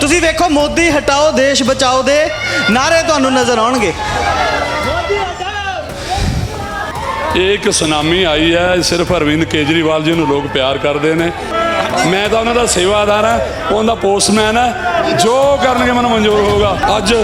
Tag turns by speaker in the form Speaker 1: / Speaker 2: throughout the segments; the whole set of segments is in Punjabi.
Speaker 1: ਤੁਸੀਂ ਵੇਖੋ, ਮੋਦੀ ਹਟਾਓ, ਦੇਸ਼ ਬਚਾਓ ਦੇ ਨਾਰੇ ਤੁਹਾਨੂੰ ਨਜ਼ਰ ਆਉਣਗੇ।
Speaker 2: ਇਹ ਇੱਕ ਸੁਨਾਮੀ ਆਈ ਹੈ, ਸਿਰਫ ਅਰਵਿੰਦ ਕੇਜਰੀਵਾਲ ਜੀ ਨੂੰ ਲੋਕ ਪਿਆਰ ਕਰਦੇ ਨੇ। ਮੈਂ ਤਾਂ ਉਹਨਾਂ ਦਾ ਸੇਵਾਦਾਰ ਹਾਂ ਉਹਨਾਂ ਦਾ ਪੋਸਟਮੈਨ ਹੈ। ਜੋ ਕਰਨਗੇ ਮੈਨੂੰ ਮਨਜ਼ੂਰ ਹੋਊਗਾ। ਅੱਜ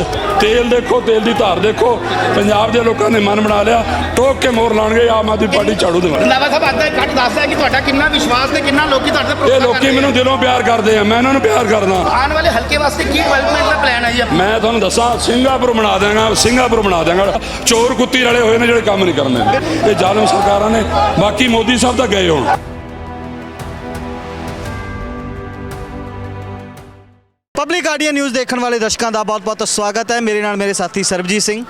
Speaker 2: ਤੇਲ ਦੇਖੋ ਤੇਲ ਦੀ ਧਾਰ ਦੇਖੋ। ਪੰਜਾਬ ਦੇ ਲੋਕਾਂ ਨੇ ਮਨ ਬਣਾ ਲਿਆ। ਟੋਕ ਕੇ ਮੋਰ ਲਾਉਣਗੇ ਆਮ ਆਦਮੀ ਪਾਰਟੀ ਝਾੜੂ ਦੇਵਾਂਗੇ
Speaker 3: ਰੰਦਾਵਾ ਸਾਹਿਬ ਅੱਜ ਦਾ ਕੱਟ ਦੱਸਦਾ ਕਿ ਤੁਹਾਡਾ ਕਿੰਨਾ ਵਿਸ਼ਵਾਸ ਤੇ ਕਿੰਨਾ ਲੋਕੀ ਤੁਹਾਡੇ ਤੇ
Speaker 2: ਇਹ ਲੋਕੀ ਮੈਨੂੰ ਦਿਲੋਂ ਪਿਆਰ ਕਰਦੇ ਆ। ਮੈਂ ਇਹਨਾਂ ਨੂੰ ਪਿਆਰ ਕਰਦਾ।
Speaker 3: ਆਉਣ ਵਾਲੇ ਹਲਕੇ ਵਾਸਤੇ ਕੀ ਡਿਵੈਲਪਮੈਂਟ ਦਾ ਪਲਾਨ ਹੈ ਜੀ
Speaker 2: ਮੈਂ ਤੁਹਾਨੂੰ ਦੱਸਾਂ ਸਿੰਗਾਪੁਰ ਬਣਾ ਦਿਆਂਗਾ ਸਿੰਗਾਪੁਰ ਬਣਾ ਦਿਆਂਗਾ। ਚੋਰ ਕੁੱਤੀ ਰਲੇ ਹੋਏ ਨੇ ਜਿਹੜੇ ਕੰਮ ਨਹੀਂ ਕਰਨੇ। ਇਹ ਜ਼ਾਲਮ ਸਰਕਾਰਾਂ ਨੇ। ਬਾਕੀ ਮੋਦੀ ਸਾਹਿਬ ਤਾਂ ਗਏ ਹੁਣ।
Speaker 1: ਪਬਲਿਕ ਨਿਊਜ਼ ਦੇਖਣ ਵਾਲੇ ਦਰਸ਼ਕਾਂ ਦਾ ਬਹੁਤ-ਬਹੁਤ ਸਵਾਗਤ ਹੈ। ਮੇਰੇ ਨਾਲ ਮੇਰੇ ਸਾਥੀ ਸਰਬਜੀਤ ਸਿੰਘ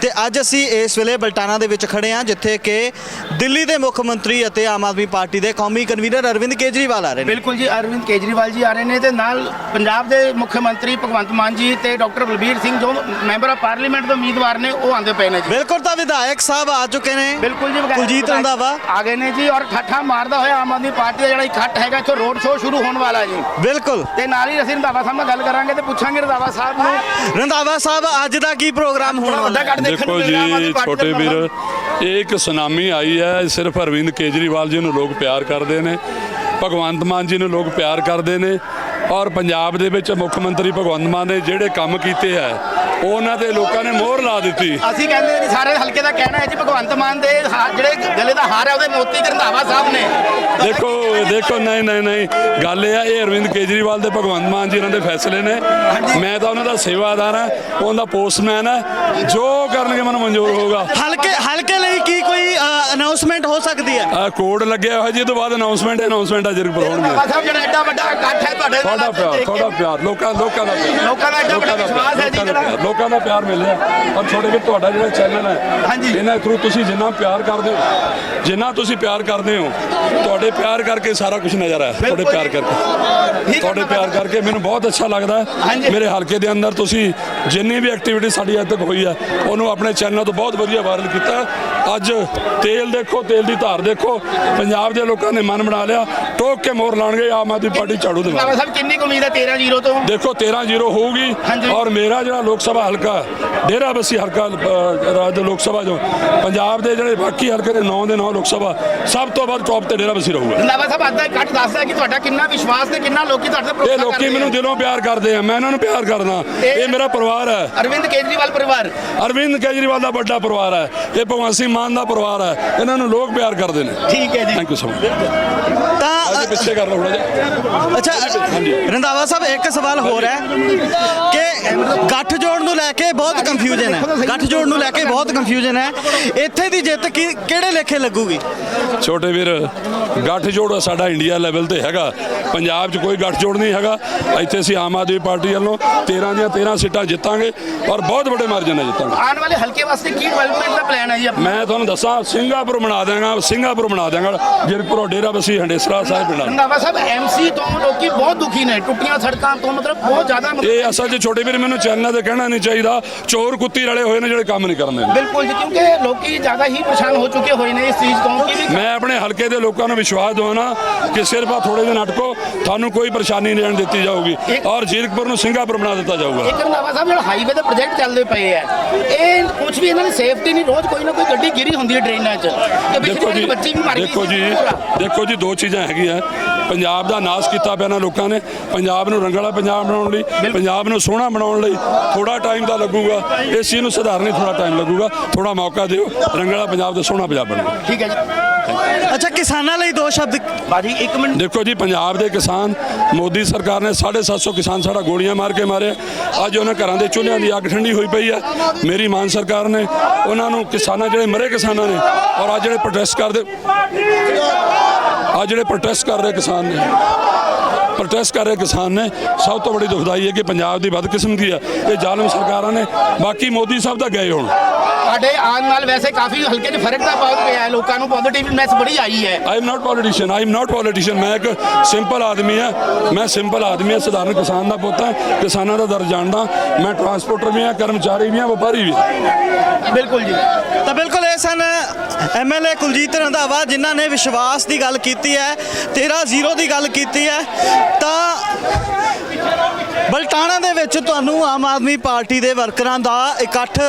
Speaker 1: ਤੇ ਅੱਜ ਅਸੀਂ ਇਸ ਵੇਲੇ ਬਲਟਾਣਾ ਦੇ ਵਿੱਚ ਖੜੇ ਹਾਂ ਜਿੱਥੇ ਕਿ ਦਿੱਲੀ ਦੇ ਮੁੱਖ ਮੰਤਰੀ ਅਤੇ ਆਮ ਆਦਮੀ ਪਾਰਟੀ ਦੇ ਕੌਮੀ ਕਨਵੀਨਰ ਅਰਵਿੰਦ ਕੇਜਰੀਵਾਲ ਆ ਰਹੇ ਨੇ।
Speaker 3: ਬਿਲਕੁਲ ਜੀ ਅਰਵਿੰਦ ਕੇਜਰੀਵਾਲ ਜੀ ਆ ਰਹੇ ਨੇ ਤੇ ਨਾਲ ਪੰਜਾਬ ਦੇ ਮੁੱਖ ਮੰਤਰੀ ਭਗਵੰਤ ਮਾਨ ਜੀ ਤੇ ਡਾਕਟਰ ਬਲਬੀਰ ਸਿੰਘ ਜੋ ਮੈਂਬਰ ਆਫ ਪਾਰਲੀਮੈਂਟ ਦੇ ਉਮੀਦਵਾਰ ਨੇ ਉਹ ਆਂਦੇ ਪਏ ਨੇ ਜੀ।
Speaker 1: ਬਿਲਕੁਲ ਤਾਂ ਵਿਧਾਇਕ ਸਾਹਿਬ ਆ ਚੁੱਕੇ ਨੇ।
Speaker 3: ਬਿਲਕੁਲ ਜੀ
Speaker 1: ਕੁਲਜੀਤ ਰੰਧਾਵਾ।
Speaker 3: ਆ ਗਏ ਨੇ ਜੀ ਔਰ ਠੱਠਾ ਮਾਰਦਾ ਹੋਇਆ ਆਮ ਆਦਮੀ ਪਾਰਟੀ ਦਾ ਜਿਹੜਾ ਇਕੱਠ ਹੈਗਾ ਇੱਥੋਂ ਰੋਡ ਸ਼ੋਅ ਸ਼ੁਰੂ ਹੋਣ ਵਾਲਾ ਜੀ।
Speaker 1: ਬਿਲਕੁਲ।
Speaker 3: ਤੇ ਨਾਲ ਹੀ ਅਸੀਂ ਰੰਧਾਵਾ ਸਾਹਿਬ ਨਾਲ ਗੱਲ ਕਰਾਂਗੇ ਤੇ ਪੁੱਛਾਂਗੇ ਰੰਧਾਵਾ ਸਾਹਿਬ ਨੂੰ।
Speaker 1: ਰੰਧਾਵਾ ਸਾਹਿਬ ਅੱਜ ਦਾ ਕੀ ਪ੍ਰੋਗਰਾਮ ਹੋਣ ਵਾਲਾ? ਹੈ
Speaker 3: ਦੇਖਣ ਨੂੰ
Speaker 2: ਦੇਖੋ
Speaker 3: ਮਿਲ ਰਿਹਾ
Speaker 2: ਜੀ
Speaker 3: ਪਾਰਟੀ
Speaker 2: ਛੋਟੇ
Speaker 3: ਦਾ
Speaker 2: ਵੀਰ ਇਹ ਇੱਕ ਸੁਨਾਮੀ ਆਈ ਹੈ ਸਿਰਫ ਅਰਵਿੰਦ ਕੇਜਰੀਵਾਲ ਜੀ ਨੂੰ ਲੋਕ ਪਿਆਰ ਕਰਦੇ ਨੇ ਭਗਵੰਤ ਮਾਨ ਜੀ ਨੂੰ ਲੋਕ ਪਿਆਰ ਕਰਦੇ ਨੇ ਔਰ ਪੰਜਾਬ ਦੇ ਵਿੱਚ ਮੁੱਖ ਮੰਤਰੀ ਭਗਵੰਤ ਮਾਨ ਨੇ ਜਿਹੜੇ ਕੰਮ ਕੀਤੇ ਹੈ ਉਹਨਾਂ ਤੇ ਲੋਕਾਂ ਨੇ ਮੋਹਰ ਲਾ ਦਿੱਤੀ।
Speaker 3: ਅਸੀਂ ਕਹਿੰਦੇ ਨੇ ਸਾਰੇ ਹਲਕੇ ਦਾ ਕਹਿਣਾ ਹੈ ਜੀ ਭਗਵੰਤ ਮਾਨ ਦੇ ਹਾ- ਜਿਹੜੇ ਗਲੇ ਦਾ ਹਾਰ ਹੈ ਉਹਦੇ ਮੋਤੀ ਰੰਧਾਵਾ ਸਾਹਿਬ ਨੇ।
Speaker 2: ਦੇਖੋ ਦੇਖੋ ਨਹੀਂ ਨਹੀਂ ਨਹੀਂ। ਗੱਲ ਇਹ ਆ ਇਹ ਅਰਵਿੰਦ ਕੇਜਰੀਵਾਲ ਤੇ ਭਗਵੰਤ ਮਾਨ ਜੀ ਇਹਨਾਂ ਦੇ ਫੈਸਲੇ ਨੇ। ਮੈਂ ਤਾਂ ਉਹਨਾਂ ਦਾ ਸੇਵਾਦਾਰ ਹਾਂ ਉਹਨਾਂ ਦਾ ਪੋਸਟਮੈਨ ਹੈ। ਜੋ ਕਰਨਗੇ ਮੈਨੂੰ ਮਨਜ਼ੂਰ ਹੋਊਗਾ।
Speaker 1: ਹਲਕੇ ਹਲਕੇ ਲਈ ਕੀ ਕੋਈ ਅਨਾਉਂਸਮੈਂਟ ਹੋ ਸਕਦੀ ਹੈ।
Speaker 2: ਆ ਕੋਡ ਲੱਗਿਆ ਹੋਇਆ ਜੀ ਇਹ ਤੋਂ ਬਾਅਦ ਅਨਾਉਂਸਮੈਂਟ ਅਨਾਉਂਸਮੈਂਟ ਆ ਜ਼ਰੂਰ ਹੋਣਗੇ
Speaker 3: ਰੰਧਾਵਾ ਸਾਹਿਬ ਜਿਹੜਾ ਐਡਾ ਵੱਡਾ ਇਕੱਠ ਹੈ ਤੁਹਾਡੇ ਨਾਲ
Speaker 2: ਤੁਹਾਡਾ ਪਿਆਰ
Speaker 3: ਦੇਖ ਕੇ
Speaker 2: ਤੁਹਾਡਾ ਪਿਆਰ ਲੋਕਾਂ ਲੋਕਾਂ ਦਾ ਪਿਆਰ।
Speaker 3: ਲੋਕਾਂ ਦਾ ਐਡਾ ਵੱਡਾ ਵਿਸ਼ਵਾਸ ਹੈ ਜੀ
Speaker 2: ਲੋਕਾਂ ਦਾ
Speaker 3: ਜਿਹੜਾ।
Speaker 2: ਪਿਆਰ, ਲੋਕਾਂ ਦਾ ਪਿਆਰ ਮਿਲਿਆ ਔਰ ਛੋਟੇ ਵੀ ਤੁਹਾਡਾ ਜਿਹੜਾ ਚੈਨਲ ਹੈ
Speaker 3: ਹਾਂਜੀ।
Speaker 2: ਇਹਨਾਂ ਥਰੂ ਤੁਸੀਂ ਜਿੰਨਾ ਪਿਆਰ ਕਰਦੇ ਹੋ ਜਿੰਨਾ ਤੁਸੀਂ ਪਿਆਰ ਕਰਦੇ ਹੋ ਤੁਹਾਡੇ ਪਿਆਰ ਕਰਕੇ ਸਾਰਾ ਕੁਝ ਨਜ਼ਰ ਆਇਆ ਤੁਹਾਡੇ ਪਿਆਰ ਕਰਕੇ।
Speaker 3: ਠੀਕ
Speaker 2: ਤੁਹਾਡੇ ਪਿਆਰ ਕਰਕੇ ਮੈਨੂੰ ਬਹੁਤ ਅੱਛਾ ਲੱਗਦਾ ਹੈ। ਮੇਰੇ ਹਲਕੇ ਦੇ ਅੰਦਰ ਤੁਸੀਂ ਜਿੰਨੀ ਵੀ ਐਕਟੀਵਿਟੀ ਸਾਡੀ ਅੱਜ ਤੱਕ ਹੋਈ ਹੈ ਉਹਨੂੰ ਆਪਣੇ ਚੈਨਲ ਤੋਂ ਬਹੁਤ ਵਧੀਆ ਵਾਇਰਲ ਕੀਤਾ। ਅੱਜ ਤੇਲ ਦੇਖੋ ਤੇਲ ਦੀ ਧਾਰ ਦੇਖੋ। ਪੰਜਾਬ ਦੇ ਲੋਕਾਂ ਨੇ ਮਨ ਬਣਾ ਲਿਆ। ਟੋਕ ਕੇ ਮੋਰ ਲਾਉਣਗੇ ਆਮ ਆਦਮੀ ਪਾਰਟੀ ਝਾੜੂ ਦੇਵਾਂਗੇ
Speaker 3: ਰੰਧਾਵਾ ਸਾਹਿਬ ਕਿੰਨੀ ਉਮੀਦ ਹੈ 13 0 ਤੋਂ?
Speaker 2: ਦੇਖੋ 13 0 ਹੋਊਗੀ। ਔਰ ਮੇਰਾ ਜਿਹੜਾ ਲੋਕ ਸਭਾ ਹਲਕਾ ਡੇਰਾ ਬੱਸੀ ਹਲਕਾ ਰਾਜ ਦੇ ਲੋਕ ਸਭਾ ਜੋ ਪੰਜਾਬ ਦੇ ਜਿਹੜੇ ਬਾਕੀ ਹਲਕੇ ਦੇ 9 ਦੇ 9 ਲੋਕ ਸਭਾ ਸਭ ਤੋਂ ਵੱਧ ਟੌਪ ਤੇ ਡੇਰਾ ਬੱਸੀ ਰਹੂਗਾ।
Speaker 3: ਰੰਧਾਵਾ ਸਾਹਿਬ ਅੱਜ ਦਾ ਕੱਟ ਦੱਸਦਾ ਕਿ ਤੁਹਾਡਾ ਕਿੰਨਾ ਵਿਸ਼ਵਾਸ ਤੇ ਕਿੰਨਾ ਲੋਕੀ ਤੁਹਾਡੇ ਤੇ ਭਰੋਸਾ
Speaker 2: ਇਹ ਲੋਕੀ
Speaker 3: ਕਰਦੇ
Speaker 2: ਮੈਨੂੰ। ਦਿਲੋਂ ਪਿਆਰ ਕਰਦੇ ਆ ਮੈਂ ਇਹਨਾਂ ਨੂੰ ਪਿਆਰ ਕਰਦਾ। ਇਹ ਮੇਰਾ ਪਰਿਵਾਰ ਹੈ।
Speaker 3: ਅਰਵਿੰਦ ਕੇਜਰੀਵਾਲ ਪਰਿਵਾਰ।
Speaker 2: ਅਰਵਿੰਦ ਕੇਜਰੀਵਾਲ ਦਾ ਵੱਡਾ ਪਰਿਵਾਰ ਹੈ। ਇਹ ਭਗਵੰਤ ਸਿੰਘ ਮਾਨ ਦਾ ਪਰਿਵਾਰ ਹੈ। ਇਹਨਾਂ ਨੂੰ ਲੋਕ ਪਿਆਰ ਕਰਦੇ ਨੇ।
Speaker 3: ਠੀਕ ਹੈ ਜੀ।
Speaker 2: ਥੈਂਕ ਯੂ ਸੋ ਮਚ ਪਿੱਛੇ ਕਰ ਲਓ ਥੋੜਾ ਜਿਹਾ।
Speaker 1: ਅੱਛਾ ਰੰਧਾਵਾ ਸਾਹਿਬ ਇੱਕ ਸਵਾਲ ਹੋਰ ਹੈ ਕਿ ਗੱਠ ਜੋੜ ਨੂੰ ਲੈ ਕੇ ਬਹੁਤ ਕੰਫਿਊਜ਼ਨ ਹੈ। ਗੱਠ ਜੋੜ ਨੂੰ ਲੈ ਕੇ ਬਹੁਤ ਕੰਫਿਊਜ਼ਨ ਹੈ। ਇੱਥੇ ਦੀ ਜਿੱਤ ਕੀ- ਕਿਹੜੇ ਲੇਖੇ ਲੱਗੂਗੀ?
Speaker 2: ਛੋਟੇ ਵੀਰ ਗੱਠ ਜੋੜ ਸਾਡਾ ਇੰਡੀਆ ਲੈਵਲ ਤੇ ਹੈਗਾ। ਪੰਜਾਬ 'ਚ ਕੋਈ ਗੱਠ ਜੋੜ ਨਹੀਂ ਹੈਗਾ। ਇੱਥੇ ਅਸੀਂ ਆਮ ਆਦਮੀ ਪਾਰਟੀ ਵੱਲੋਂ 13 ਦੀਆਂ 13 ਸੀਟਾਂ ਜਿੱਤਾਂਗੇ ਔਰ ਬਹੁਤ ਵੱਡੇ ਮਾਰਜਨ ਨਾਲ ਜਿੱਤਾਂਗੇ।
Speaker 3: ਆਉਣ ਵਾਲੇ ਹਲਕੇ ਵਾਸਤੇ ਕੀ ਡਿਵੈਲਪਮੈਂਟ ਦਾ ਪਲਾਨ ਹੈ ਜੀ
Speaker 2: ਮੈਂ ਤੁਹਾਨੂੰ ਦੱਸਾਂ ਸਿੰਗਾਪੁਰ ਬਣਾ ਦਿਆਂਗਾ ਸਿੰਗਾਪੁਰ ਬਣਾ ਦਿਆਂਗਾ। ਜਿਰਪੁਰ ਡੇਰਾ ਬਸੀ ਹੰਡੇਸਰਾ ਸਾਹਿਬ ਪਿੰਡਾਂ
Speaker 3: ਰੰਧਾਵਾ ਸਾਹਿਬ ਐਮਸੀ ਤੋਂ ਲੋਕੀ ਬਹੁਤ ਦੁਖੀ ਨੇ ਟੁੱਟੀਆਂ ਸੜਕਾਂ ਤੋਂ ਮਤਲਬ ਬਹੁਤ ਜ਼ਿਆਦਾ ਮਤਲਬ
Speaker 2: ਇਹ ਅਸਲ 'ਚ ਛੋਟੇ ਵੀਰ ਮੈਨੂੰ ਚੈਨਲ ਤੇ ਕਹਿਣਾ ਨਹੀਂ ਚਾਹੀਦਾ ਚੋਰ ਕੁੱਤੀ ਰਲੇ ਹੋਏ ਨੇ ਜਿਹੜੇ ਕੰਮ ਨਹੀਂ ਕਰਨੇ।
Speaker 3: ਬਿਲਕੁਲ ਜੀ ਕਿਉਂਕਿ ਲੋਕੀ ਜ਼ਿਆਦਾ ਹੀ ਪਰੇਸ਼ਾਨ ਹੋ ਚੁੱਕੇ ਹੋਏ ਨੇ ਇਸ ਚੀਜ਼ ਤੋਂ ਕਿ ਵੀ
Speaker 2: ਮੈਂ ਆਪਣੇ ਹਲਕੇ ਦੇ ਲੋਕਾਂ ਨੂੰ ਵਿਸ਼ਵਾਸ ਦਵਾਉਣਾ ਕਿ ਸਿਰਫ ਆ ਥੋੜੇ ਦਿਨ ਅਟਕੋ ਤੁਹਾਨੂੰ ਕੋਈ ਪਰੇਸ਼ਾਨੀ ਨਹੀਂ ਰਹਿਣ ਦਿੱਤੀ ਜਾਊਗੀ ਔਰ ਜੀਰਕਪੁਰ ਨੂੰ ਸਿੰਗਾਪੁਰ ਬਣਾ ਦਿੱਤਾ ਜਾਊਗਾ।
Speaker 3: ਇੱਕ ਰੰਧਾਵਾ ਸਾਹਿਬ ਜਿਹੜਾ ਹਾਈਵੇ ਦੇ ਪ੍ਰੋਜੈਕਟ ਚੱਲਦੇ ਪਏ ਆ ਇਹ ਕੁਝ ਵੀ ਇਹਨਾਂ ਦੀ ਸੇਫਟੀ ਨਹੀਂ ਰੋਜ਼ ਕੋਈ ਨਾ ਕੋਈ ਗੱਡੀ ਗਿਰੀ ਹੁੰਦੀ ਹੈ ਡਰੇਨਾਂ 'ਚ।
Speaker 2: ਦੇਖੋ ਜੀ ਦੇਖੋ ਜੀ। ਦੇਖੋ ਜੀ ਦੋ ਚੀਜ਼ਾਂ ਹੈਗੀਆਂ। ਪੰਜਾਬ ਦਾ ਨਾਸ਼ ਕੀਤਾ ਪਿਆ ਨਾ ਲੋਕਾਂ ਨੇ। ਪੰਜਾਬ ਨੂੰ ਰੰਗਲਾ ਪੰਜਾਬ ਬਣਾਉਣ ਲਈ ਪੰਜਾਬ ਨੂੰ ਸੋਹਣਾ ਬਣਾਉਣ ਲਈ ਥੋੜਾ ਟਾਈਮ ਤਾਂ ਲੱਗੂਗਾ। ਇਸ ਚੀਜ਼ ਨੂੰ ਸੁਧਾਰਨ ਲਈ ਥੋੜਾ ਟਾਈਮ ਲੱਗੂਗਾ। ਥੋੜਾ ਮੌਕਾ ਦਿਓ ਰੰਗਲਾ ਪੰਜਾਬ ਤੇ ਸੋਹਣਾ ਪੰਜਾਬ ਬਣੂਗਾ।
Speaker 3: ਠੀਕ ਹੈ ਜੀ।
Speaker 1: ਅੱਛਾ ਕਿਸਾਨਾਂ ਲਈ ਦੋ ਸ਼ਬਦ
Speaker 3: ਬਾਜੀ ਇੱਕ ਮਿੰਟ।
Speaker 2: ਦੇਖੋ ਜੀ ਪੰਜਾਬ ਦੇ ਕਿਸਾਨ ਮੋਦੀ ਸਰਕਾਰ ਨੇ 750 ਕਿਸਾਨ ਸਾਡਾ ਗੋਲੀਆਂ ਮਾਰ ਕੇ ਮਾਰੇ ਅੱਜ ਉਹਨਾਂ ਘਰਾਂ ਦੇ ਚੁੱਲ੍ਹਿਆਂ ਦੀ ਅੱਗ ਠੰਡੀ ਹੋਈ ਪਈ ਹੈ। ਮੇਰੀ ਮਾਨ ਸਰਕਾਰ ਨੇ ਉਹਨਾਂ ਨੂੰ ਕਿਸਾਨਾਂ ਜਿਹੜੇ ਮਰੇ ਕਿਸਾਨਾਂ ਨੇ ਔਰ ਅੱਜ ਜਿਹੜੇ ਪ੍ਰੋਟੈਸਟ ਕਰਦੇ ਅੱਜ ਜਿਹੜੇ ਪ੍ਰੋਟੈਸਟ ਕਰ ਰਹੇ ਕਿਸਾਨ ਨੇ ਪ੍ਰੋਟੈਸਟ ਕਰ ਰਹੇ ਕਿਸਾਨ ਨੇ, ਸਭ ਤੋਂ ਵੱਡੀ ਦੁਖਦਾਈ ਹੈ ਕਿ ਪੰਜਾਬ ਦੀ ਬਦਕਿਸਮਤੀ ਹੈ। ਇਹ ਜ਼ਾਲਮ ਸਰਕਾਰਾਂ ਨੇ, ਬਾਕੀ ਮੋਦੀ ਸਾਹਿਬ ਤਾਂ ਗਏ ਹੁਣ।
Speaker 3: ਸਾਡੇ ਆਉਣ ਨਾਲ ਵੈਸੇ ਕਾਫੀ ਹਲਕੇ 'ਚ ਫ਼ਰਕ ਤਾਂ ਬਹੁਤ ਪਿਆ ਹੈ ਲੋਕਾਂ ਨੂੰ ਪੋਜ਼ਿਟਿਵਨੈਸ ਬੜੀ ਆਈ ਹੈ
Speaker 2: I am not politician I am not politician ਮੈਂ ਇੱਕ ਸਿੰਪਲ ਆਦਮੀ ਹਾਂ ਮੈਂ ਸਿੰਪਲ ਆਦਮੀ ਹਾਂ ਸਧਾਰਨ ਕਿਸਾਨ ਦਾ ਪੁੱਤ ਹਾਂ ਕਿਸਾਨਾਂ ਦਾ ਦਰਦ ਜਾਣਦਾ ਮੈਂ ਟਰਾਂਸਪੋਰਟਰ ਵੀ ਹਾਂ ਕਰਮਚਾਰੀ ਵੀ ਹਾਂ ਵਪਾਰੀ ਵੀ।
Speaker 3: ਬਿਲਕੁਲ ਜੀ
Speaker 1: ਤਾਂ ਬਿਲਕੁਲ ਇਹ ਸਨ ਐਮਐਲਏ ਕੁਲਜੀਤ ਰੰਧਾਵਾ ਜਿਨ੍ਹਾਂ ਨੇ ਵਿਸ਼ਵਾਸ ਦੀ ਗੱਲ ਕੀਤੀ ਹੈ 13 ਜ਼ੀਰੋ ਦੀ ਗੱਲ ਕੀਤੀ ਹੈ ਤਾਂ ਬਲਟਾਣਾ ਦੇ ਵਿੱਚ ਤੁਹਾਨੂੰ ਆਮ ਆਦਮੀ ਪਾਰਟੀ ਦੇ ਵਰਕਰਾਂ ਦਾ ਇਕੱਠ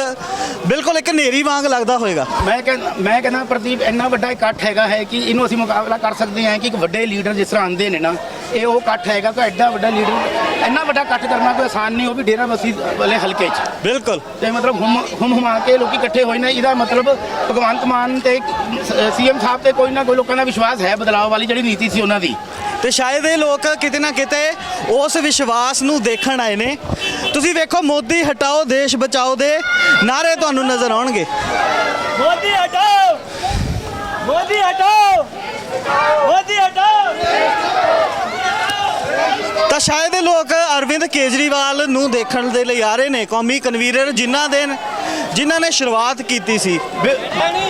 Speaker 1: ਬਿਲਕੁਲ ਇੱਕ ਨੇਰੀ ਵਾਂਗ ਲੱਗਦਾ ਹੋਵੇਗਾ।
Speaker 3: ਮੈਂ ਕਹਿੰਦਾ ਮੈਂ ਕਹਿੰਦਾ ਪ੍ਰਦੀਪ ਇੰਨਾ ਵੱਡਾ ਇਕੱਠ ਹੈਗਾ ਹੈ ਕਿ ਇਹਨੂੰ ਅਸੀਂ ਮੁਕਾਬਲਾ ਕਰ ਸਕਦੇ ਹਾਂ ਕਿ ਇੱਕ ਵੱਡੇ ਲੀਡਰ ਜਿਸ ਤਰ੍ਹਾਂ ਆਉਂਦੇ ਨੇ ਨਾ ਇਹ ਉਹ ਇਕੱਠ ਹੈਗਾ ਕੋਈ ਐਡਾ ਵੱਡਾ ਲੀਡਰ ਇੰਨਾ ਵੱਡਾ ਇਕੱਠ ਕਰਨਾ ਕੋਈ ਆਸਾਨ ਨਹੀਂ ਉਹ ਵੀ ਡੇਰਾ ਬਸੀ ਵਾਲੇ ਹਲਕੇ 'ਚ।
Speaker 1: ਬਿਲਕੁਲ।
Speaker 3: ਤੇ ਮਤਲਬ ਹੁਮ ਹੁਮ ਹੁਮਾ ਕੇ ਲੋਕੀ ਇਕੱਠੇ ਹੋਏ ਨੇ ਇਹਦਾ ਮਤਲਬ ਭਗਵੰਤ ਮਾਨ ਤੇ ਸੀਐਮ ਸਾਹਿਬ ਤੇ ਕੋਈ ਨਾ ਕੋਈ ਲੋਕਾਂ ਦਾ ਵਿਸ਼ਵਾਸ ਹੈ ਬਦਲਾਅ ਵਾਲੀ ਜਿਹੜੀ ਨੀਤੀ ਸੀ ਉਹਨਾਂ ਦੀ।
Speaker 1: ਤੇ ਸ਼ਾਇਦ ਇਹ ਲੋਕ ਕਿਤੇ ਨਾ ਕਿਤੇ ਉਸ ਵਿਸ਼ਵਾਸ ਨੂੰ ਦੇਖਣ ਆਏ ਨੇ। ਤੁਸੀਂ ਵੇਖੋ, ਮੋਦੀ ਹਟਾਓ, ਦੇਸ਼ ਬਚਾਓ ਦੇ ਨਾਰੇ ਤੁਹਾਨੂੰ ਨਜ਼ਰ ਆਉਣਗੇ।
Speaker 4: ਮੋਦੀ ਹਟਾਓ! ਮੋਦੀ ਹਟਾਓ! ਮੋਦੀ ਹਟਾਓ!
Speaker 1: ਤਾਂ ਸ਼ਾਇਦ ਇਹ ਲੋਕ ਅਰਵਿੰਦ ਕੇਜਰੀਵਾਲ ਨੂੰ ਦੇਖਣ ਦੇ ਲਈ ਆ ਰਹੇ ਨੇ ਕੌਮੀ ਕਨਵੀਨਰ ਜਿਨ੍ਹਾਂ ਦੇ ਜਿਨ੍ਹਾਂ ਨੇ ਸ਼ੁਰੂਆਤ ਕੀਤੀ ਸੀ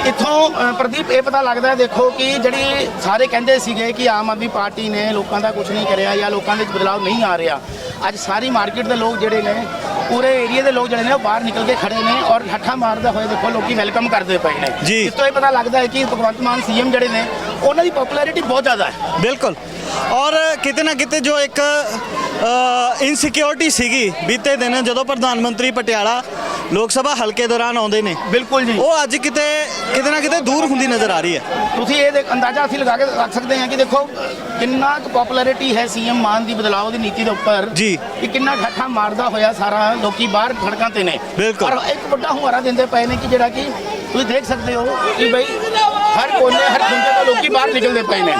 Speaker 3: ਇੱਥੋਂ ਪ੍ਰਦੀਪ ਇਹ ਪਤਾ ਲੱਗਦਾ ਦੇਖੋ ਕਿ ਜਿਹੜੀ ਸਾਰੇ ਕਹਿੰਦੇ ਸੀਗੇ ਕਿ ਆਮ ਆਦਮੀ ਪਾਰਟੀ ਨੇ ਲੋਕਾਂ ਦਾ ਕੁਝ ਨਹੀਂ ਕਰਿਆ ਜਾਂ ਲੋਕਾਂ ਦੇ ਵਿੱਚ ਬਦਲਾਅ ਨਹੀਂ ਆ ਰਿਹਾ ਅੱਜ ਸਾਰੀ ਮਾਰਕੀਟ ਦੇ ਲੋਕ ਜਿਹੜੇ ਨੇ ਪੂਰੇ ਏਰੀਆ ਦੇ ਲੋਕ ਜਿਹੜੇ ਨੇ ਉਹ ਬਾਹਰ ਨਿਕਲ ਕੇ ਖੜੇ ਨੇ ਔਰ ਠੱਠਾ ਮਾਰਦੇ ਹੋਏ ਦੇਖੋ ਲੋਕੀ ਵੈਲਕਮ ਕਰਦੇ ਪਏ ਨੇ
Speaker 1: ਜੀ।
Speaker 3: ਇਸ ਤੋਂ ਇਹ ਪਤਾ ਲੱਗਦਾ ਹੈ ਕਿ ਭਗਵੰਤ ਮਾਨ ਸੀਐਮ ਜਿਹੜੇ ਨੇ ਉਹਨਾਂ ਦੀ ਪਪੂਲੈਰਿਟੀ ਬਹੁਤ ਜ਼ਿਆਦਾ ਹੈ।
Speaker 1: ਬਿਲਕੁਲ। ਔਰ ਕਿਤੇ ਨਾ ਕਿਤੇ ਜੋ ਇੱਕ ਇਨਸਿਕਿਉਰਿਟੀ ਸੀਗੀ ਬੀਤੇ ਦਿਨ ਜਦੋਂ ਪ੍ਰਧਾਨ ਮੰਤਰੀ ਪਟਿਆਲਾ ਲੋਕ ਸਭਾ ਹਲਕੇ ਦੌਰਾਨ ਆਉਂਦੇ ਨੇ
Speaker 3: ਬਿਲਕੁਲ ਜੀ।
Speaker 1: ਉਹ ਅੱਜ ਕਿਤੇ ਕਿਤੇ ਨਾ ਕਿਤੇ ਦੂਰ ਹੁੰਦੀ ਨਜ਼ਰ ਆ ਰਹੀ ਹੈ।
Speaker 3: ਤੁਸੀਂ ਇਹ ਦੇਖ ਅੰਦਾਜ਼ਾ ਅਸੀਂ ਲਗਾ ਕੇ ਰੱਖ ਸਕਦੇ ਹਾਂ ਕਿ ਦੇਖੋ ਕਿੰਨਾ ਕੁ ਪਪੂਲੈਰਿਟੀ ਹੈ ਸੀਐਮ ਮਾਨ ਦੀ ਬਦਲਾਅ ਦੀ ਨੀਤੀ ਦੇ ਉੱਪਰ
Speaker 1: ਜੀ।
Speaker 3: ਕਿ ਕਿੰਨਾ ਠੱਠਾ ਮਾਰਦਾ ਹੋਇਆ ਸਾਰਾ ਲੋਕੀ ਬਾਹਰ ਸੜਕਾਂ ਤੇ ਨੇ।
Speaker 1: ਬਿਲਕੁਲ।
Speaker 3: ਪਰ ਇੱਕ ਵੱਡਾ ਹੁਆਰਾ ਦਿੰਦੇ ਪਏ ਨੇ ਕਿ ਜਿਹੜਾ ਕਿ ਤੁਸੀਂ ਦੇਖ ਸਕਦੇ ਹੋ ਕਿ ਬਈ ਹਰ ਕੋਨੇ ਹਰ ਖੁੰਝੇ ਤੋਂ ਲੋਕੀ ਬਾਹਰ ਨਿਕਲਦੇ ਪਏ ਨੇ।